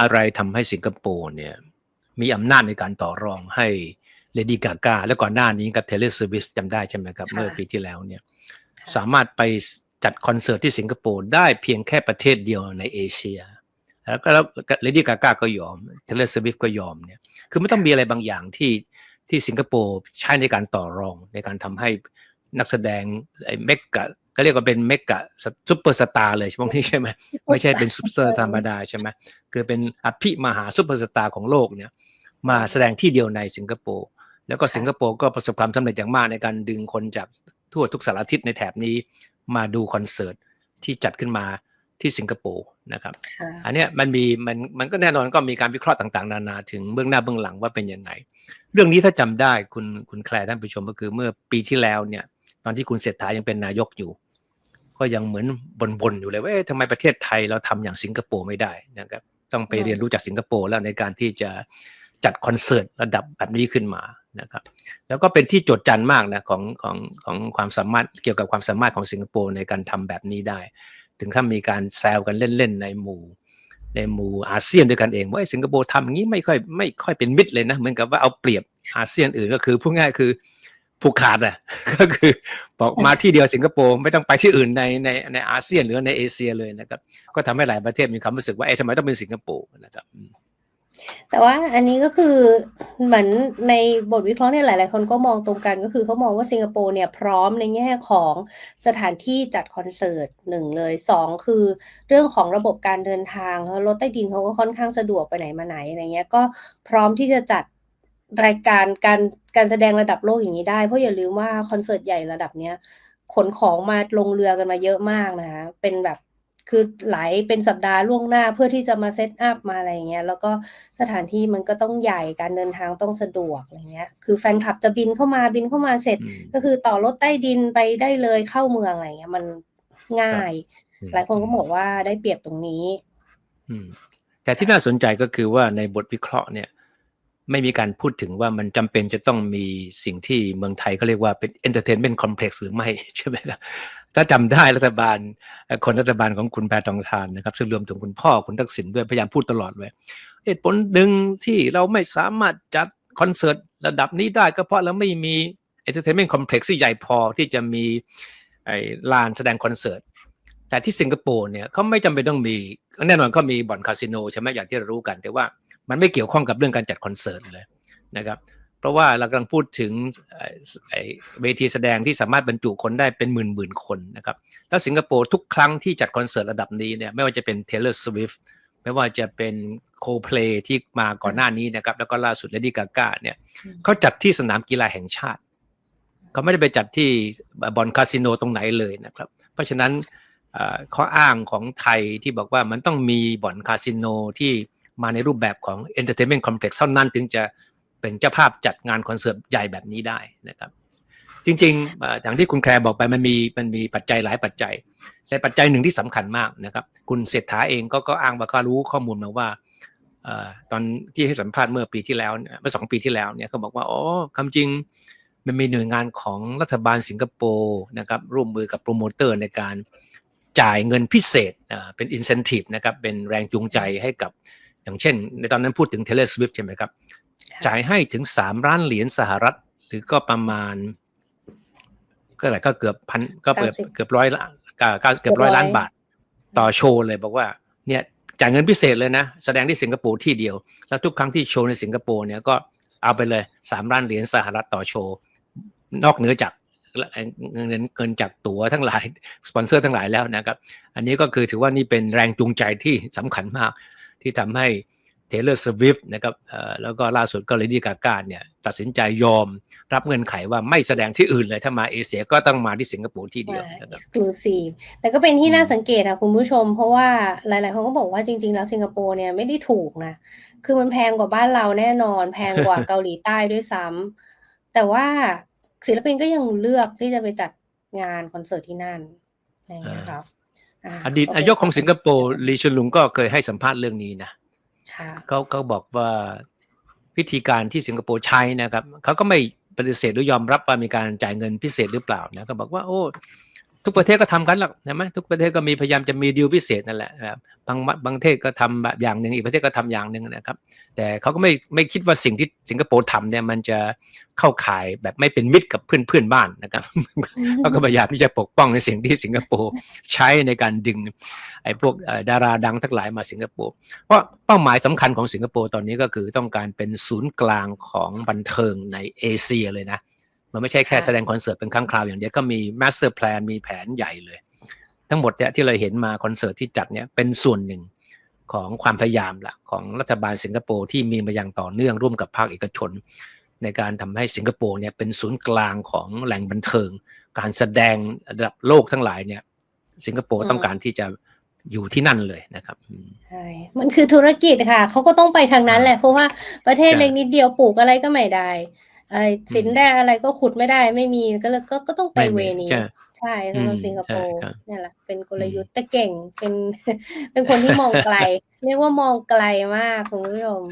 อะไรทำให้สิงคโปร์เนี่ยมีอำนาจในการต่อรองให้เลดี้กากาแล้วก่อนหน้านี้กับเทเลสวิฟจำได้ใช่ไหมครับค่ะเมื่อปีที่แล้วเนี่ยค่ะสามารถไปจัดคอนเสิร์ตที่สิงคโปร์ได้เพียงแค่ประเทศเดียวในเอเชีย แล้วก็แล้วเลดี้กากาก็ยอมเทเลสวิฟก็ยอมเนี่ยคือไม่ต้องมีอะไรบางอย่างที่ที่สิงคโปร์ใช้ในการต่อรองในการทำให้นักแสดงไอ้เมกะ ก็เรียกว่าเป็นเมกะซุปเปอร์สตาร์เลยใช่ไหมใช่ไหมไม่ใช่เป็นซุปเปอร์ธรรมดาใช่ไหมคือเป็นอภิมหาซุปเปอร์สตาร์ของโลกเนี่ย มาแสดงที่เดียวในสิงคโปร์แล้วก็สิงคโปร์ก็ประสบความสำเร็จอย่างมากในการดึงคนจากทั่วทุกสารทิศในแถบนี้มาดูคอนเสิร์ตที่จัดขึ้นมาที่สิงคโปร์นะครับค่ะอันเนี้ยมันมีมันมันก็แน่นอนก็มีการวิเคราะห์ต่าง ๆ นานาถึงเบื้องหน้าเบื้องหลังว่าเป็นยังไง เรื่องนี้ถ้าจำได้คุณคุณแคลร์ท่านผู้ชมก็คือเมื่อปีที่แล้วเนี่ย ตอนที่คุณเศรษฐายังเป็นนายกอยู่ ก็ยังเหมือนบ่นๆอยู่เลยว่าเอ๊ะทำไมประเทศไทยเราทำอย่างสิงคโปร์ไม่ได้นะครับ ต้องไปอืมเรียนรู้จากสิงคโปร์แล้วในการที่จะจัดคอนเสิร์ตระดับแบบนี้ขึ้นมานะครับ แล้วก็เป็นที่โจดจันมากนะของของของความสามารถเกี่ยวกับความสามารถของสิงคโปร์ในการทำแบบนี้ได้ ถึงถ้ามีการแซวกันเล่นๆในหมู่ในหมู่อาเซียนด้วยกันเองว่าเอ้ยสิงคโปร์ทำอย่างนี้ไม่ค่อยไม่ค่อยเป็นมิตรเลยนะเหมือนกับว่าเอาเปรียบอาเซียนอื่นก็คือพูดง่ายคือ ผูกขาดอะก็คือบอกมาที่เดียวสิงคโปร์ไม่ต้องไปที่อื่นในในในอาเซียนหรือในเอเชียเลยนะครับ ก็ทำให้หลายประเทศมีความรู้สึกว่าเอ๊ะทำไมต้องเป็นสิงคโปร์นะครับอืมแต่ว่าอันนี้ก็คือเหมือนในบทวิเคราะห์เนี่ยหลาย ๆ คนก็มองตรงกันก็คือเขามองว่าสิงคโปร์เนี่ยพร้อมในแง่ของสถานที่จัดคอนเสิร์ตหนึ่งเลยสองคือเรื่องของระบบการเดินทางรถใต้ดินเขาก็ค่อนข้างสะดวกไปไหนมาไหนอะไรเงี้ยก็พร้อมที่จะจัด รายการการการแสดงระดับโลกอย่างนี้ได้ เพราะอย่าลืมว่าคอนเสิร์ตใหญ่ระดับเนี้ยขนของมาลงเรือกันมาเยอะมากนะคะเป็นแบบคือหลายเป็นสัปดาห์ล่วงหน้าเพื่อที่จะมาเซตอัพมาอะไรอย่างเงี้ยแล้วก็สถานที่มันก็ต้องใหญ่การเดินทางต้องสะดวกอะไรเงี้ยคือแฟนคลับจะบินเข้ามาบินเข้ามาเสร็จอืมก็คือต่อรถใต้ดินไปได้เลยเข้าเมืองอะไรเงี้ยมันง่าย หลายคนก็บอกว่าได้เปรียบตรงนี้อืมแต่ที่น่าสนใจก็คือว่าในบทวิเคราะห์เนี่ย ไม่มีการพูดถึงว่ามันจำเป็นจะต้องมีสิ่งที่เมืองไทยเขาเรียกว่าเป็น entertainment complex หรือไม่ใช่ไหมครับถ้าจำได้รัฐบาลคนรัฐบาลของคุณแพทองทานนะครับ ซึ่งรวมถึงคุณพ่อคุณทักษิณด้วยพยายามพูดตลอดเลยเหตุผลหนึ่งที่เราไม่สามารถจัดคอนเสิร์ตระดับนี้ได้ก็เพราะเราไม่มี entertainment complex ที่ใหญ่พอที่จะมีไอ้ลานแสดงคอนเสิร์ตแต่ที่สิงคโปร์เนี่ยเขาไม่จำเป็นต้องมีแน่นอนก็มีบ่อนคาสิโนใช่ไหมอย่างที่เรารู้กันแต่ว่า มันไม่เกี่ยวข้องกับเรื่องการจัดคอนเสิร์ตเลยนะครับเพราะว่าเรากำลังพูดถึงเอ่อไอ้เวทีแสดงที่สามารถบรรจุคนได้เป็นหมื่นหมื่นๆคนนะครับแล้วสิงคโปร์ทุกครั้งที่จัดคอนเสิร์ตระดับนี้เนี่ยไม่ว่าจะเป็น Taylor Swift ไม่ว่าจะเป็น Coldplay ที่มาก่อนหน้านี้นะครับแล้วก็ล่าสุด Lady Gaga เนี่ยอืมเขาจัดที่สนามกีฬาแห่งชาติเขาไม่ได้ไปจัดที่บอลคาสิโนตรงไหนเลยนะครับ เพราะฉะนั้นเอ่อข้ออ้างของไทยที่บอกว่ามันต้องมีบ่อนคาสิโนที่ มาในรูปแบบของ Entertainment Complex เท่านั้นถึงจะเป็นเจ้าภาพจัดงานคอนเสิร์ตใหญ่แบบนี้ได้นะครับจริงๆอย่างที่คุณแคร์บอกไปมันมีมันมีปัจจัยหลายปัจจัยแต่ปัจจัยหนึ่งที่สำคัญมากนะครับ คุณเศรษฐาเองก็ก็อ้างว่าเขารู้ข้อมูลมาว่าตอนที่ให้สัมภาษณ์เมื่อปีที่แล้วเมื่อสองปีที่แล้วเนี่ยเขาบอกว่าอ๋อคำจริงมันมีหน่วยงานของรัฐบาลสิงคโปร์นะครับร่วมมือกับโปรโมเตอร์ในการจ่ายเงินพิเศษเป็น incentive นะครับเป็นแรงจูงใจให้กับ อย่างเช่น ในตอนนั้นพูดถึง Taylor Swift ใช่ไหมครับค่ะจ่ายให้ถึงสามล้านเหรียญสหรัฐ หรือก็ประมาณ ก็อะไรก็เกือบพันก็เกือบ90เกือบร้อยละเกือบเกือบร้อยล้านบาท ต่อโชว์เลยบอกว่าเนี่ยจ่ายเงินพิเศษเลยนะ แสดงที่สิงคโปร์ที่เดียว แล้วทุกครั้งที่โชว์ในสิงคโปร์เนี่ยก็เอาไปเลยสามล้านเหรียญสหรัฐต่อโชว์ นอกเหนือจากเงินเงินจากตั๋วทั้งหลาย สปอนเซอร์ทั้งหลายแล้วนะครับ อันนี้ก็คือถือว่านี่เป็นแรงจูงใจที่สำคัญมาก ที่ทำให้เทเลอร์สวิฟต์นะครับแล้วก็ล่าสุดก็เลดี้กาการเนี่ยตัดสินใจยอมรับเงื่อนไขว่าไม่แสดงที่อื่นเลย ถ้ามาเอเชียก็ต้องมาที่สิงคโปร์ที่เดียวนะครับ exclusive แต่ก็เป็นที่น่าสังเกตค่ะคุณผู้ชม เพราะว่าหลายๆคนก็บอกว่าจริง ๆ แล้วสิงคโปร์เนี่ยไม่ได้ถูกนะ คือมันแพงกว่าบ้านเราแน่นอน แพงกว่าเกาหลีใต้ด้วยซ้ำแต่ว่าศิลปินก็ยังเลือกที่จะไปจัดงานคอนเสิร์ตที่นั่นอะครับ อดีตก็นาเป็นยกของสิงคโปร์ลีชุนลุงก็เคยให้สัมภาษณ์เรื่องนี้นะค่ะเขาเขาบอกว่าวิธีการที่สิงคโปร์ใช้นะครับเขาก็ไม่ปฏิเสธหรือยอมรับว่ามีการจ่ายเงินพิเศษหรือเปล่านะเขาบอกว่าโอ้ ทุกประเทศก็ทำกันหรอกใช่ไหมทุกประเทศก็มีพยายามจะมีดีลพิเศษนั่นแหละนะครับบางบางประเทศก็ทำแบบอย่างหนึ่งอีกประเทศก็ทำอย่างหนึ่งนะครับ แต่เขาก็ไม่ไม่คิดว่าสิ่งที่สิงคโปร์ทำเนี่ยมันจะเข้าข่ายแบบไม่เป็นมิตรกับเพื่อนเพื่อนบ้านนะครับเขาก็พยายามที่จะปกป้องในสิ่งที่สิงคโปร์ใช้ในการดึงไอ้พวกเอ่อดาราดังทั้งหลายมาสิงคโปร์เพราะเป้าหมายสำคัญของสิงคโปร์ตอนนี้ก็คือต้องการเป็นศูนย์กลางของบันเทิงในเอเชียเลยนะ มันไม่ใช่แค่ค่ะแสดงคอนเสิร์ตเป็นครั้งคราวอย่างเดียวก็มีมาสเตอร์แพลนมีแผนใหญ่เลย ทั้งหมดเนี่ยที่เราเห็นมาคอนเสิร์ตที่จัดเนี่ยเป็นส่วนหนึ่งของความพยายามละของรัฐบาลสิงคโปร์ที่มีมาอย่างต่อเนื่องร่วมกับภาคเอกชน ในการทำให้สิงคโปร์เนี่ยเป็นศูนย์กลางของแหล่งบันเทิง การแสดงระดับโลกทั้งหลายเนี่ย สิงคโปร์อืมต้องการที่จะอยู่ที่นั่นเลยนะครับอืมใช่มันคือธุรกิจค่ะเขาก็ต้องไปทางนั้นแหละเพราะว่าประเทศใช่เล็กนิดเดียวปลูกอะไรก็ไม่ได้ ไอ้สินอืมแร่อะไรก็ขุดไม่ได้ไม่มีก็เลยก็ก็ต้องไปไม่เวมีนี้ใช่ใช่สำหรับอืมสิงคโปร์ใช่ครับเนี่ยแหละเป็นกลยุทธ์แต่เก่งเป็นเป็นคนที่มองไกล เรียกว่ามองไกลมากคุณผู้ชม